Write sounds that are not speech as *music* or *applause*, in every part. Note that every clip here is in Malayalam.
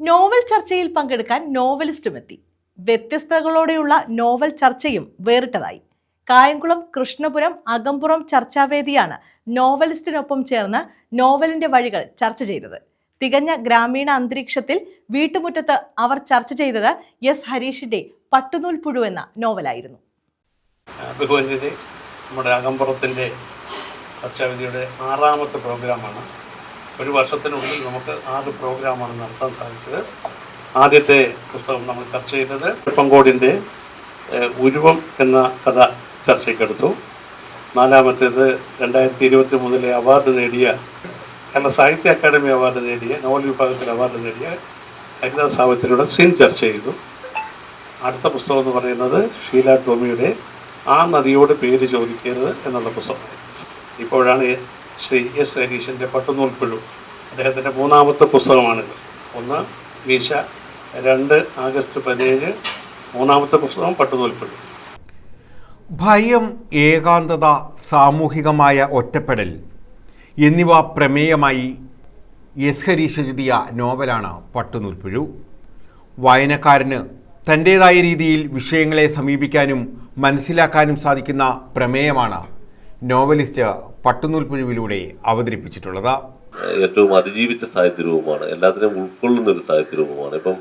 നോവൽ ചർച്ചയിൽ പങ്കെടുക്കാൻ നോവലിസ്റ്റും എത്തി വ്യത്യസ്തകളോടെയുള്ള നോവൽ ചർച്ചയും വേറിട്ടതായി. കായംകുളം കൃഷ്ണപുരം അകമ്പുറം ചർച്ചാവേദിയാണ് നോവലിസ്റ്റിനൊപ്പം ചേർന്ന് നോവലിന്റെ വഴികൾ ചർച്ച ചെയ്തത്. തികഞ്ഞ ഗ്രാമീണ അന്തരീക്ഷത്തിൽ വീട്ടുമുറ്റത്ത് അവർ ചർച്ച ചെയ്തത് എസ് ഹരീഷിന്റെ പട്ടുനൂൽ പുഴു എന്ന നോവലായിരുന്നു. നമ്മുടെ അകമ്പുറത്തിന്റെ ചർച്ചാവിധിയുടെ ആറാമത്തെ പ്രോഗ്രാമാണ് ഒരു വർഷത്തിനുള്ളിൽ നമുക്ക് ആറ് പ്രോഗ്രാമാണ് നടത്താൻ സാധിച്ചത്. ആദ്യത്തെ പുസ്തകം നമ്മൾ ചർച്ച ചെയ്തത് പങ്കോടിന്റെ ഉരുവം എന്ന കഥ ചർച്ചയ്ക്കെടുത്തു. നാലാമത്തേത് രണ്ടായിരത്തി ഇരുപത്തി മൂന്നിലെ അവാർഡ് നേടിയ കേരള സാഹിത്യ അക്കാദമി അവാർഡ് നേടിയ നോവൽ വിഭാഗത്തിൽ അവാർഡ് നേടിയ ഹരിദാസ് സാവിത്രിയുടെ സീൻ ചർച്ച ചെയ്തു. അടുത്ത പുസ്തകം എന്ന് പറയുന്നത് ഷീല ടോമിയുടെ ആ നദിയോട് പേര് ചോദിക്കരുത് എന്നുള്ള പുസ്തകം ഇപ്പോഴാണ് ശ്രീ എസ് ഹരീഷിന്റെ പട്ടുനൂൽ പുഴു അദ്ദേഹത്തിന്റെ മൂന്നാമത്തെ പുസ്തകമാണിത്. ഒന്ന് മീശ രണ്ട് ആഗസ്റ്റ് പതിനേഴ് മൂന്നാമത്തെ പുസ്തകം പട്ടുനൂൽ പുഴു ഭയം ഏകാന്തത സാമൂഹികമായ ഒറ്റപ്പെടൽ എന്നിവ പ്രമേയമായി എസ് ഹരീഷ് എഴുതിയ നോവലാണ് പട്ടുനൂൽപ്പുഴു. വായനക്കാരന് തന്റേതായ രീതിയിൽ വിഷയങ്ങളെ സമീപിക്കാനും മനസ്സിലാക്കാനും സാധിക്കുന്ന പ്രമേയമാണ് നോവലിസ്റ്റ് പട്ടുനൂൽപ്പുഴുവിലൂടെ അവതരിപ്പിച്ചിട്ടുള്ളത്. ഏറ്റവും അതിജീവിച്ച സാഹിത്യരൂപമാണ്. എല്ലാത്തിനെയും ഉൾക്കൊള്ളുന്ന ഒരു സാഹിത്യരൂപമാണ്. ഇപ്പം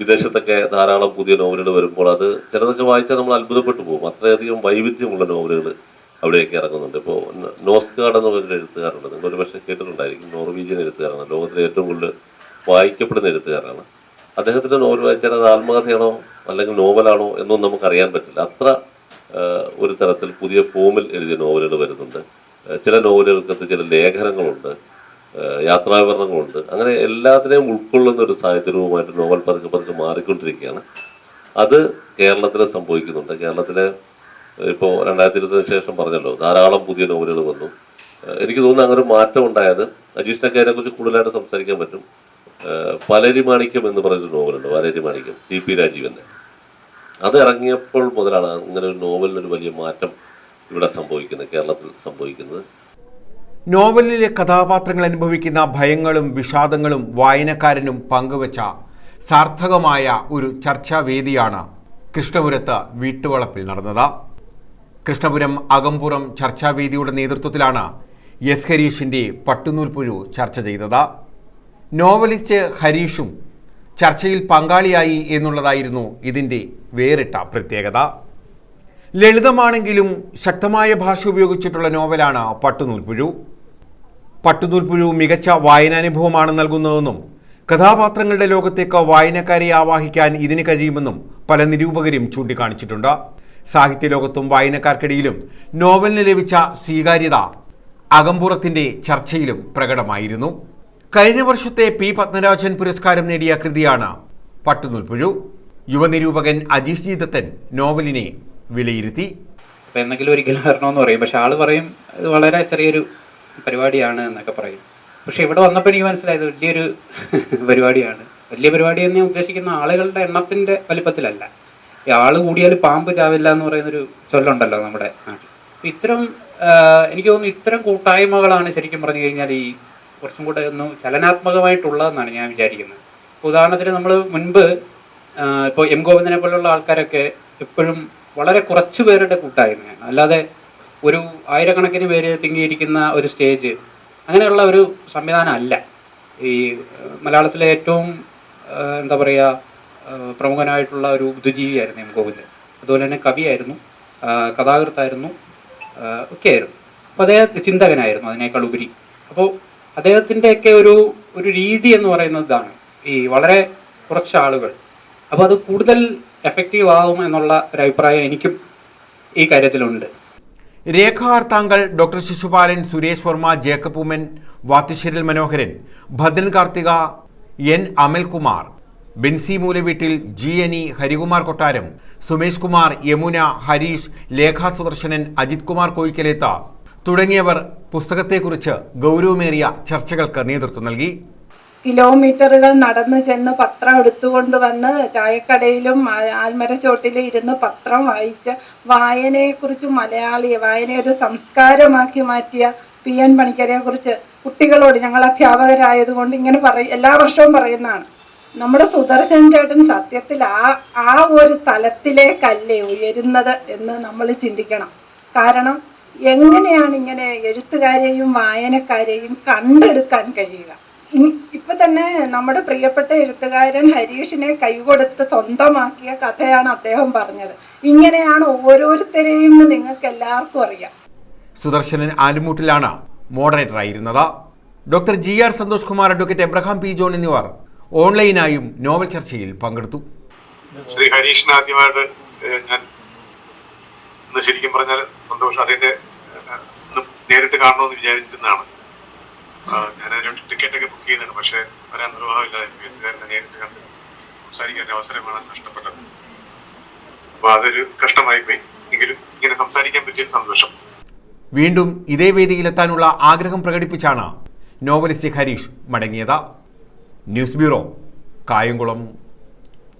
വിദേശത്തൊക്കെ ധാരാളം പുതിയ നോവലുകൾ വരുമ്പോൾ അത് ചിലതൊക്കെ വായിച്ചാൽ നമ്മൾ അത്ഭുതപ്പെട്ടു പോകും. അത്രയധികം വൈവിധ്യമുള്ള നോവലുകൾ അവിടെയൊക്കെ ഇറങ്ങുന്നുണ്ട്. ഇപ്പോൾ നോസ്കാർഡ് എന്ന ഒരു എഴുത്തുകാരുണ്ട്. നിങ്ങൾ ഒരു പക്ഷേ കേട്ടിട്ടുണ്ടായിരിക്കും. നോർവീജിയൻ എഴുത്തുകാരാണ്. ലോകത്തിലെ ഏറ്റവും കൂടുതൽ വായിക്കപ്പെടുന്ന എഴുത്തുകാരാണ്. അദ്ദേഹത്തിന്റെ നോവൽ വായിച്ചാൽ അത് ആത്മകഥയാണോ അല്ലെങ്കിൽ നോവലാണോ എന്നൊന്നും നമുക്ക് അറിയാൻ പറ്റില്ല. അത്ര ഒരു തരത്തിൽ പുതിയ ഫോമിൽ എഴുതിയ നോവലുകൾ വരുന്നുണ്ട്. ചില നോവലുകൾക്കകത്ത് ചില ലേഖനങ്ങളുണ്ട്. യാത്രാവിവരണങ്ങളുണ്ട്. അങ്ങനെ എല്ലാത്തിനെയും ഉൾക്കൊള്ളുന്ന ഒരു സാഹചര്യവുമായിട്ട് നോവൽ പതുക്കെ പതുക്കെ മാറിക്കൊണ്ടിരിക്കുകയാണ്. അത് കേരളത്തിൽ സംഭവിക്കുന്നുണ്ട്. കേരളത്തിലെ ഇപ്പോൾ രണ്ടായിരത്തി ഇരുപത്തിന് ശേഷം പറഞ്ഞല്ലോ ധാരാളം പുതിയ നോവലുകൾ വന്നു. എനിക്ക് തോന്നുന്നു അങ്ങനെ ഒരു മാറ്റം ഉണ്ടായത് അജീഷ് നക്കാരെ കുറിച്ച് കൂടുതലായിട്ട് സംസാരിക്കാൻ പറ്റും. പലരി മാണിക്യം എന്ന് പറയുന്ന നോവലുണ്ട്. പലരി മാണിക്യം ടി പി രാജീവന്റെ. അത് ഇറങ്ങിയപ്പോൾ മുതലാണ് ഇങ്ങനെ ഒരു നോവലിനൊരു വലിയ മാറ്റം ഇവിടെ സംഭവിക്കുന്നത് കേരളത്തിൽ സംഭവിക്കുന്നത്. നോവലിലെ കഥാപാത്രങ്ങൾ അനുഭവിക്കുന്ന ഭയങ്ങളും വിഷാദങ്ങളും വായനക്കാരനും പങ്കുവച്ച സാർത്ഥകമായ ഒരു ചർച്ചാവേദിയാണ് കൃഷ്ണപുരത്ത് വീട്ടുവളപ്പിൽ നടന്നത്. കൃഷ്ണപുരം അകമ്പുറം ചർച്ചാവേദിയുടെ നേതൃത്വത്തിലാണ് എസ് ഹരീഷിന്റെ പട്ടുനൂൽപ്പുഴു ചർച്ച ചെയ്തത്. നോവലിസ്റ്റ് ഹരീഷും ചർച്ചയിൽ പങ്കാളിയായി എന്നുള്ളതായിരുന്നു ഇതിന്റെ വേറിട്ട പ്രത്യേകത. ലളിതമാണെങ്കിലും ശക്തമായ ഭാഷ ഉപയോഗിച്ചിട്ടുള്ള നോവലാണ് പട്ടുനൂൽപ്പുഴു. പട്ടുനൂൽപ്പുഴു മികച്ച വായനാനുഭവമാണ് നൽകുന്നതെന്നും കഥാപാത്രങ്ങളുടെ ലോകത്തേക്ക് വായനക്കാരെ ആവാഹിക്കാൻ ഇതിന് കഴിയുമെന്നും പല നിരൂപകരും ചൂണ്ടിക്കാണിച്ചിട്ടുണ്ട്. സാഹിത്യ ലോകത്തും വായനക്കാർക്കിടയിലും നോവലിന് ലഭിച്ച സ്വീകാര്യത അകമ്പുറത്തിന്റെ ചർച്ചയിലും പ്രകടമായിരുന്നു. കഴിഞ്ഞ വർഷത്തെ പി പത്മരാജൻ പുരസ്കാരം നേടിയ കൃതിയാണ് പട്ടുനൂൽപ്പുഴു. യുവനിരൂപകൻ അജീഷ് ജീതത്തൻ നോവലിനെ വിലയിരുത്തി. എന്തെങ്കിലും ഒരിക്കലും വരണമെന്ന് പറയും. പക്ഷെ ആൾ പറയും ഇത് വളരെ ചെറിയൊരു പരിപാടിയാണ് എന്നൊക്കെ പറയും. പക്ഷെ ഇവിടെ വന്നപ്പോൾ എനിക്ക് മനസ്സിലായത് വലിയൊരു *laughs* പരിപാടിയാണ്. വലിയ പരിപാടി എന്ന് ഞാൻ ഉദ്ദേശിക്കുന്ന ആളുകളുടെ എണ്ണത്തിന്റെ വലിപ്പത്തിലല്ല. ഈ ആൾ കൂടിയാൽ പാമ്പ് ചാവില്ല എന്ന് പറയുന്നൊരു ചൊല്ലുണ്ടല്ലോ നമ്മുടെ നാട്ടിൽ. ഇത്തരം എനിക്ക് തോന്നുന്നു ഇത്തരം കൂട്ടായ്മകളാണ് ശരിക്കും പറഞ്ഞു കഴിഞ്ഞാൽ ഈ കുറച്ചും കൂടെ ഒന്ന് ചലനാത്മകമായിട്ടുള്ളതെന്നാണ് ഞാൻ വിചാരിക്കുന്നത്. ഉദാഹരണത്തിന് നമ്മൾ മുൻപ് ഇപ്പോൾ എം ഗോവിന്ദനെ പോലുള്ള ആൾക്കാരൊക്കെ എപ്പോഴും വളരെ കുറച്ച് പേരുടെ കൂട്ടായിരുന്നു അല്ലാതെ ഒരു ആയിരക്കണക്കിന് പേര് തിങ്ങിയിരിക്കുന്ന ഒരു സ്റ്റേജ് അങ്ങനെയുള്ള ഒരു സംവിധാനം അല്ല. ഈ മലയാളത്തിലെ ഏറ്റവും എന്താ പറയുക പ്രമുഖനായിട്ടുള്ള ഒരു ബുദ്ധിജീവിയായിരുന്നു എം ഗോവിന്ദൻ. അതുപോലെ തന്നെ കവിയായിരുന്നു കഥാകൃത്തായിരുന്നു ഒക്കെ ആയിരുന്നു അപ്പോൾ അദ്ദേഹം ചിന്തകനായിരുന്നു അതിനേക്കാൾ ഉപരി അപ്പോൾ അദ്ദേഹത്തിന്റെയൊക്കെ ഒരു ഒരു രീതി എന്ന് പറയുന്നത് ഈ വളരെ കുറച്ച് ആളുകൾ. അപ്പോൾ അത് കൂടുതൽ എഫക്റ്റീവ് ആകും എന്നുള്ള ഒരു അഭിപ്രായം എനിക്കും ഈ കാര്യത്തിലുണ്ട്. താങ്കൾ doctor Sisupalan Suresh Varma Jacob Oommen Vathisseril Manoharan Bhadran Karthika N. Amalkumar Binsy Moolaveettil G. N Harikumar Kottaram Sumesh Kumar Yamuna Harish Lekha Sudarsanan Ajith Kumar കോയിക്കലേത്ത തുടങ്ങിയവർ പുസ്തകത്തെക്കുറിച്ച് ഗൗരവമേറിയ ചർച്ചകൾക്ക് നേതൃത്വം നൽകി. കിലോമീറ്ററുകൾ നടന്നു ചെന്ന് പത്രം എടുത്തുകൊണ്ട് വന്ന് ചായക്കടയിലും ആൽമരച്ചോട്ടിലും ഇരുന്ന് പത്രം വായിച്ച വായനയെക്കുറിച്ച് മലയാളിയെ ഒരു സംസ്കാരമാക്കി മാറ്റിയ പി എൻ പണിക്കരെക്കുറിച്ച് കുട്ടികളോട് ഞങ്ങൾ അധ്യാപകരായതുകൊണ്ട് ഇങ്ങനെ പറയും എല്ലാ വർഷവും പറയുന്നതാണ്. നമ്മുടെ സുദർശൻ ചേട്ടൻ സത്യത്തിൽ ആ ആ ഒരു തലത്തിലേക്കല്ലേ ഉയരുന്നത് എന്ന് നമ്മൾ ചിന്തിക്കണം. കാരണം എങ്ങനെയാണ് ഇങ്ങനെ എഴുത്തുകാരെയും വായനക്കാരെയും കണ്ടെടുക്കാൻ കഴിയുക? ഇപ്പൊ തന്നെ നമ്മുടെ പ്രിയപ്പെട്ട എഴുത്തുകാരൻ ഹരീഷിനെ കൈകൊടുത്ത് സ്വന്തമാക്കിയ കഥയാണ് അദ്ദേഹം പറഞ്ഞത്. ഇങ്ങനെയാണ് ഓരോരുത്തരെയും നിങ്ങൾക്ക് എല്ലാവർക്കും അറിയാം. സുദർശനൻ ആലുമൂട്ടിലാണ് മോഡറേറ്ററായിരുന്നത്. Doctor G R Santhosh Kumar advocate Abraham P John എന്നിവർ ഓൺലൈനായും നോവൽ ചർച്ചയിൽ പങ്കെടുത്തു. ശ്രീ ഹരീഷിന് ആദ്യമായിട്ട് ഞാൻ ശരിക്കും പറഞ്ഞാൽ സന്തോഷം. അദ്ദേഹത്തെ നേരിട്ട് കാണണമെന്ന് വിചാരിച്ചിരുന്നതാണ്. ഞാൻ രണ്ട് ടിക്കറ്റ് ഒക്കെ ബുക്ക് ചെയ്യുന്നുണ്ട് പക്ഷെ വരാൻ നിർവാഹമില്ലായിരുന്നു എഴുത്തുകാരനെ നേരിട്ട് കണ്ട് സംസാരിക്കാൻ അവസരമാണ് നഷ്ടപ്പെട്ടത്. അപ്പൊ അതൊരു കഷ്ടമായി പോയി. എങ്കിലും ഇങ്ങനെ സംസാരിക്കാൻ പറ്റിയ സന്തോഷം. വീണ്ടും ഇതേ വേദിയിൽ എത്താനുള്ള ആഗ്രഹം പ്രകടിപ്പിച്ചാണ് നോവലിസ്റ്റ് ഹരീഷ് മടങ്ങിയത്. News bureau Kayamkulam.